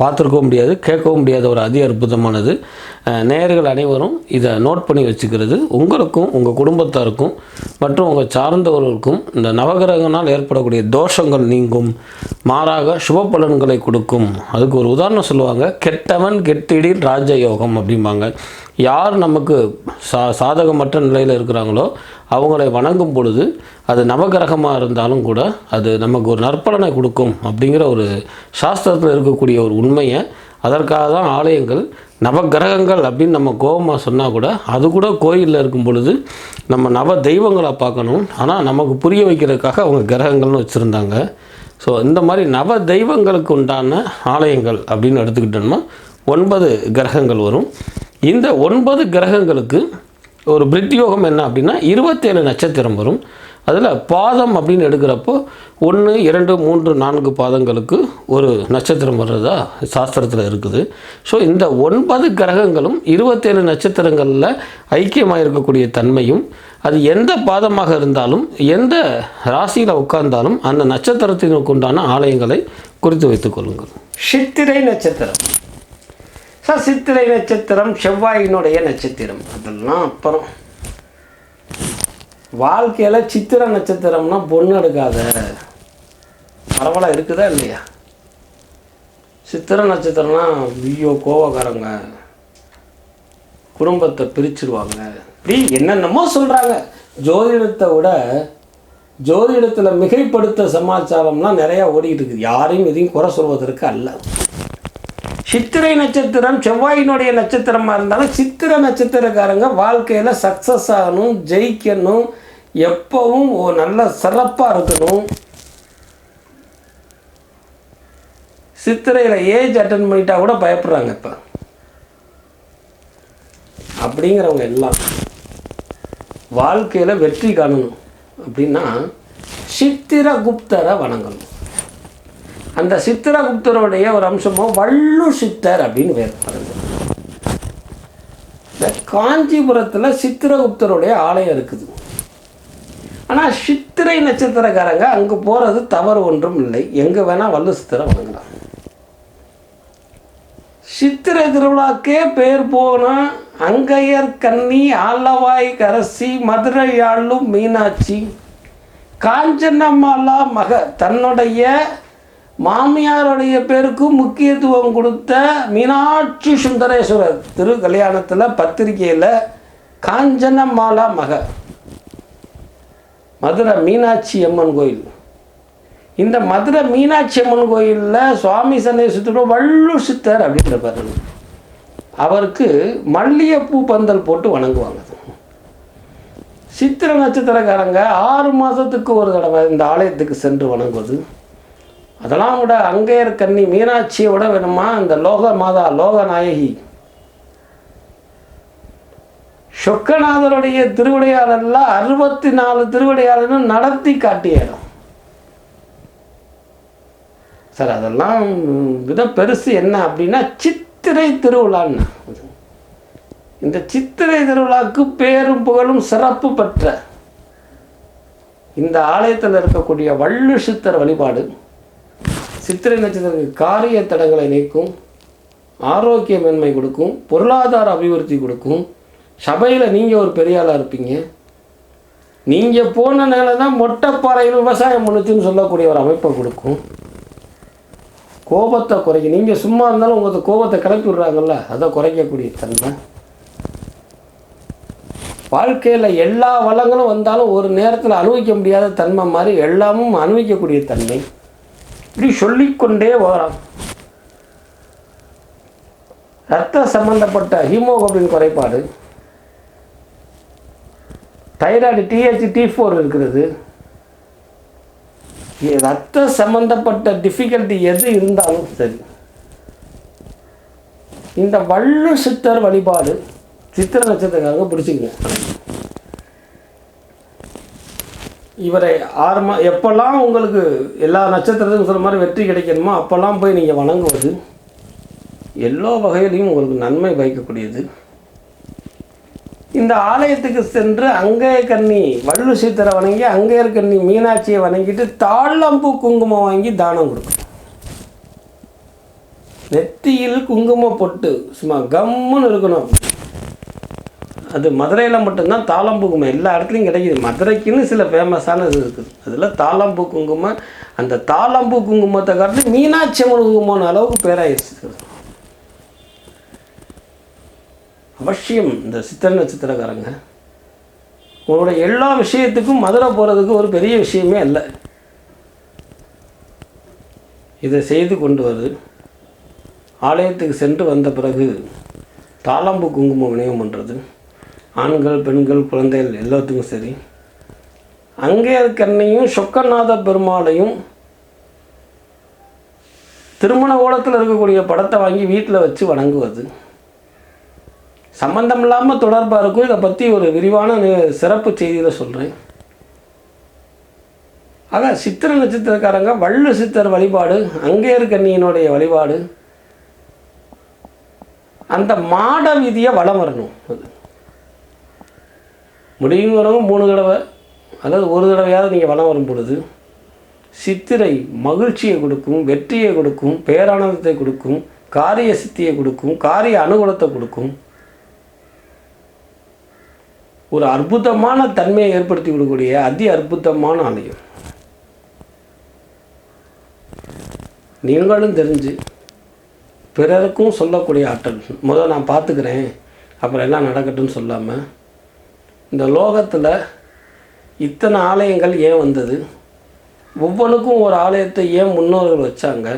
பார்த்துருக்கவும் முடியாது கேட்கவும் முடியாத ஒரு அதி அற்புதமானது. நேயர்கள் அனைவரும் இதை நோட் பண்ணி வச்சுக்கிறது. உங்களுக்கும் உங்கள் குடும்பத்தாருக்கும் மற்றும் உங்கள் சார்ந்தவர்களுக்கும் இந்த நவகிரகனால் ஏற்படக்கூடிய தோஷங்கள் நீங்கும். மாறாக சுப பலன்களை கொடுக்கும். அதுக்கு ஒரு உதாரணம் சொல்லுவாங்க கெட்டவன் கெட்டிடின் ராஜயோகம் அப்படிம்பாங்க. யார் நமக்கு சா சாதகமற்ற நிலையில் இருக்கிறாங்களோ அவங்களை வணங்கும் பொழுது அது நவகிரகமாக இருந்தாலும் கூட அது நமக்கு ஒரு நற்பலனை கொடுக்கும் அப்படிங்கிற ஒரு சாஸ்திரத்தில் இருக்கக்கூடிய ஒரு உண்மையை அதற்காக தான் ஆலயங்கள் நவகிரகங்கள் அப்படின்னு நம்ம கோபமாக சொன்னால் கூட அது கூட கோயிலில் இருக்கும் பொழுது நம்ம நவ தெய்வங்களை பார்க்கணும். ஆனால் நமக்கு புரிய வைக்கிறதுக்காக அவங்க கிரகங்கள்னு வச்சுருந்தாங்க. ஸோ இந்த மாதிரி நவ தெய்வங்களுக்கு உண்டான ஆலயங்கள் அப்படின்னு எடுத்துக்கிட்டோம்னா ஒன்பது கிரகங்கள் வரும். இந்த ஒன்பது கிரகங்களுக்கு ஒரு பிரித்யோகம் என்ன அப்படின்னா இருபத்தேழு நட்சத்திரம் வரும். அதில் பாதம் அப்படின்னு எடுக்கிறப்போ ஒன்று இரண்டு மூன்று நான்கு பாதங்களுக்கு ஒரு நட்சத்திரம் வர்றதா சாஸ்திரத்தில் இருக்குது. ஸோ இந்த ஒன்பது கிரகங்களும் இருபத்தேழு நட்சத்திரங்களில் ஐக்கியமாக இருக்கக்கூடிய தன்மையும் அது எந்த பாதமாக இருந்தாலும் எந்த ராசியில் உட்கார்ந்தாலும் அந்த நட்சத்திரத்தினுக்கு உண்டான ஆலயங்களை குறித்து வைத்துக் கொள்ளுங்கள். சித்திரை நட்சத்திரம். சித்திரை நட்சத்திரம் செவ்வாயினுடைய நட்சத்திரம். அதெல்லாம் அப்புறம். வாழ்க்கையில் சித்திர நட்சத்திரம்னா பொண்ணு எடுக்காத. பரவலாக இருக்குதா இல்லையா? சித்திர நட்சத்திரம்னா ஐயோ கோவக்காரங்க. குடும்பத்தை பிரிச்சிருவாங்க. இப்படி என்னென்னமோ சொல்கிறாங்க ஜோதிடத்தை விட ஜோதிடத்தில் மிகைப்படுத்த சமாச்சாரம்லாம் நிறையா ஓடிக்கிட்டு இருக்குது. யாரையும் எதையும் குறை சொல்வதற்கு அல்ல. சித்திரை நட்சத்திரம் செவ்வாயினுடைய நட்சத்திரமாக இருந்தாலும் சித்திர நட்சத்திரக்காரங்க வாழ்க்கையில் சக்ஸஸ் ஆகணும் ஜெயிக்கணும் எப்பவும் ஒரு நல்ல சிறப்பாக இருக்கணும். சித்திரையில் ஏஜ் அட்டன் பண்ணிட்டா கூட பயப்படுறாங்க இப்போ. அப்படிங்கிறவங்க எல்லாம் வாழ்க்கையில் வெற்றி காணணும். அப்படின்னா சித்திரகுப்தரை வணங்கணும். அந்த சித்திரகுப்தருடைய ஒரு அம்சமோ வள்ளு சித்தர் அப்படின்னு பேர் பாருங்க இந்த காஞ்சிபுரத்தில் சித்திரகுப்தருடைய ஆலயம் இருக்குது. ஆனால் சித்திரை நட்சத்திரக்காரங்க அங்கே போகிறது தவறு ஒன்றும் இல்லை. எங்கே வேணால் வள்ளு சித்தரை வணங்கலாம் சித்திரை திருவிழாக்கே பேர் போனால் அங்கையர் கன்னி ஆலவாய் கரசி மதுரை ஆளும் மீனாட்சி காஞ்சனம்மாலா மக தன்னுடைய மாமியாருடைய பேருக்கும் முக்கியத்துவம் கொடுத்த மீனாட்சி சுந்தரேஸ்வரர் திரு கல்யாணத்தில் பத்திரிகையில் காஞ்சனமாலா மக. மதுரை மீனாட்சி அம்மன் கோயில். இந்த மதுரை மீனாட்சி அம்மன் கோயிலில் சுவாமி சன்னேசத்தோட வள்ளு சித்தர் அப்படின்ற பாரு. அவருக்கு மல்லிகைப்பூ பந்தல் போட்டு வணங்குவாங்க. சித்திர நட்சத்திரக்காரங்க ஆறு மாதத்துக்கு ஒரு தடவை இந்த ஆலயத்துக்கு சென்று வணங்குவது. அதெல்லாம் விட அங்கேயர் கன்னி மீனாட்சியை விட வேணுமா? இந்த லோக மாதா லோகநாயகி சொக்கநாதருடைய திருவிடையாளர்லாம் அறுபத்தி நாலு திருவிடையாளரும் நடத்தி காட்டிய இடம் சார் அதெல்லாம் விட பெருசு என்ன அப்படின்னா சித்திரை திருவிழான்னு. இந்த சித்திரை திருவிழாவுக்கு பேரும் புகழும் சிறப்பு பெற்ற இந்த ஆலயத்தில் இருக்கக்கூடிய வள்ளு சித்தர் வழிபாடு சித்திரை நட்சத்திரத்துக்கு காரிய தடங்களை நீக்கும் ஆரோக்கிய மேன்மை கொடுக்கும் பொருளாதார அபிவிருத்தி கொடுக்கும். சபையில் நீங்கள் ஒரு பெரிய ஆளாக இருப்பீங்க. நீங்கள் போன நேரம் தான் மொட்டைப்பாறையில் விவசாயம் பண்ணுச்சுன்னு சொல்லக்கூடிய ஒரு அமைப்பை கொடுக்கும். கோபத்தை குறைக்க நீங்கள் சும்மா இருந்தாலும் உங்களுக்கு கோபத்தை கிளப்பி விடுறாங்கல்ல அதை குறைக்கக்கூடிய தன்மை. வாழ்க்கையில் எல்லா வளங்களும் வந்தாலும் ஒரு நேரத்தில் அனுபவிக்க முடியாத தன்மை மாதிரி எல்லாமும் அனுபவிக்கக்கூடிய தன்மை. இப்படி சொல்லிக்கொண்டே வரோம் இரத்த சம்பந்தப்பட்ட ஹீமோகுளோபின் குறைபாடு தைராய்டு டிஹெச் டி ஃபோர் இருக்கிறது. இ- ரத்த சம்பந்தப்பட்ட டிஃபிகல்ட்டி எது இருந்தாலும் சரி. இந்த வள்ளு சித்தர் வழிபாடு சித்திர நட்சத்திரக்காரங்க பிடிச்சிக்கங்க. இவரை ஆரம்ப எப்போல்லாம் உங்களுக்கு எல்லா நட்சத்திரத்துக்கும் சொல்கிற மாதிரி வெற்றி கிடைக்கணுமோ அப்போல்லாம் போய் நீங்கள் வணங்குவது எல்லா வகையிலையும் உங்களுக்கு நன்மை பயக்கக்கூடியது. இந்த ஆலயத்துக்கு சென்று அங்கே கண்ணி வள்ளு சித்தரை வணங்கி அங்கே கண்ணி மீனாட்சியை வணங்கிட்டு தாழம்பூ குங்குமம் வாங்கி தானம் கொடுக்கணும். நெத்தியில் குங்குமம் பொட்டு சும்மா கம்முன்னு இருக்கணும். அது மதுரையில் மட்டும்தான் தாளம்பூ குங்குமம் எல்லா இடத்துலையும் கிடைக்குது. மதுரைக்குன்னு சில ஃபேமஸான இது இருக்குது. அதில் தாளம்பூ குங்குமம் அந்த தாளம்பூ குங்குமத்தை காட்டு மீனாட்சி அம்மன் குங்குமம் அளவுக்கு பேராயிருச்சு அவசியம் இந்த சித்திர நட்சத்திரக்காரங்க. உங்களோட எல்லா விஷயத்துக்கும் மதுரை போகிறதுக்கு ஒரு பெரிய விஷயமே இல்லை இதை செய்து கொண்டு வருது ஆலயத்துக்கு சென்று வந்த பிறகு தாளம்பு குங்குமம் விநியோகம் பண்ணுறது ஆண்கள் பெண்கள் குழந்தைகள் எல்லாத்துக்கும் சரி. அங்கே சொக்கநாத பெருமாளையும் திருமண கோலத்தில் இருக்கக்கூடிய படத்தை வாங்கி வீட்டில் வச்சு வணங்குவது. சம்பந்தம் இல்லாமல் தொடர்பாக இருக்கும். இதை பற்றி ஒரு விரிவான சிறப்பு செய்தியில் சொல்கிறேன் ஆக சித்திர நட்சத்திரக்காரங்க வள்ளு சித்தர் வழிபாடு அங்கேயர் கண்ணியினுடைய வழிபாடு அந்த மாட வீதியை வலம் வரணும். அது முடியும் வரவும் மூணு தடவை. அதாவது ஒரு தடவையாவது நீங்கள் வலம் வரும் பொழுது சித்திரை மகிழ்ச்சியை கொடுக்கும் வெற்றியை கொடுக்கும் பேரானந்தத்தை கொடுக்கும் காரிய சித்தியை கொடுக்கும் காரிய அனுகூலத்தை கொடுக்கும். ஒரு அற்புதமான தன்மையை ஏற்படுத்தி கொடுக்கக்கூடிய அதி அற்புதமான ஆலயம். நீங்களும் தெரிஞ்சு பிறருக்கும் சொல்லக்கூடிய ஆற்றல். முதல் நான் பார்த்துக்கிறேன். அப்புறம் எல்லாம் நடக்கட்டும்னு சொல்லாமல் இந்த லோகத்தில் இத்தனை ஆலயங்கள் ஏன் வந்தது? ஒவ்வொன்றுக்கும் ஒரு ஆலயத்தை ஏன் முன்னோர்கள் வச்சாங்க?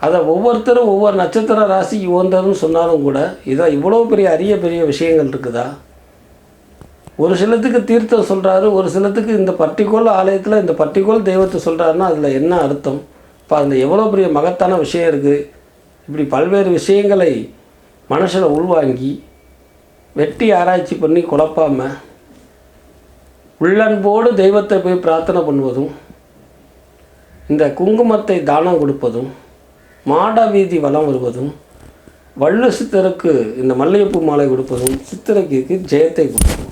அதை ஒவ்வொருத்தரும் ஒவ்வொரு நட்சத்திர ராசிக்கு உகந்ததுன்னு சொன்னாலும் கூட இதை இவ்வளோ பெரிய அரிய பெரிய விஷயங்கள் இருக்குதா? ஒரு சிலத்துக்கு தீர்த்தம் சொல்கிறாரு ஒரு சிலத்துக்கு இந்த பர்டிகுலர் ஆலயத்தில் இந்த பர்டிகுலர் தெய்வத்தை சொல்கிறாருன்னா அதில் என்ன அர்த்தம்? இப்போ அதில் எவ்வளோ பெரிய மகத்தான விஷயம் இருக்குது இப்படி பல்வேறு விஷயங்களை மனசில் உள்வாங்கி வெட்டி ஆராய்ச்சி பண்ணி குழப்பாம உள்ளன்போடு தெய்வத்தை போய் பிரார்த்தனை பண்ணுவதும் இந்த குங்குமத்தை தானம் கொடுப்பதும் மாட வீதி வலம் வருவதும் வள்ளு சித்தருக்கு இந்த மல்லிகைப்பூ மாலை கொடுப்பதும் சித்திரைக்கு ஜெயத்தை கொடுப்பதும்.